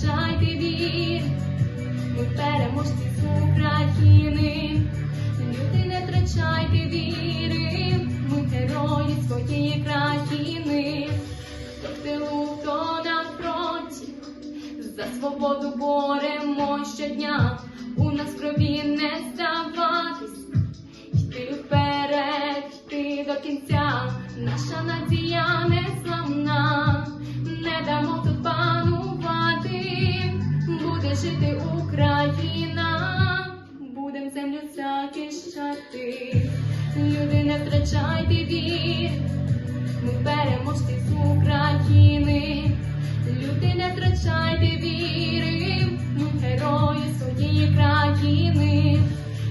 Втрачайте вір, ми переможці України. Люди, не втрачайте віри, ми герої своєї країни. В тилу, хто на фронті, за свободу боремо щодня. У нас крові не здаватись, йти вперед, йти до кінця. Наша нація втрачайте вір, ми переможці з України. Люди, не втрачайте віри, ми герої своєї країни.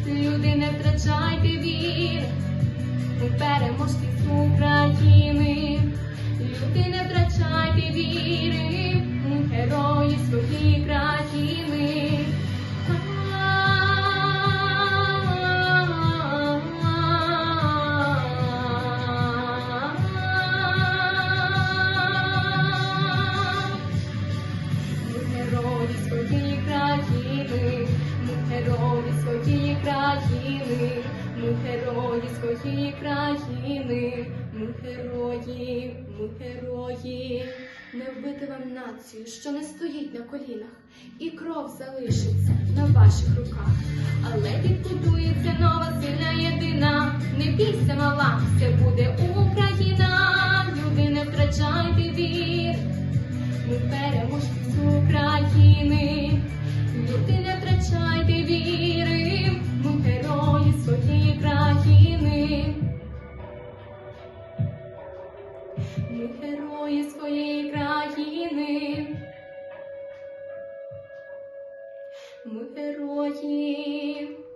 Люди, не втрачайте віри, ми переможці з України. Своєї країни, ми герої, ми герої. Не вбити вам націю, що не стоїть на колінах, і кров залишиться на ваших руках. Але відбудується нова сильна єдина. Не бійся, мала, все буде Україна. Герої своєї країни. Ми герої.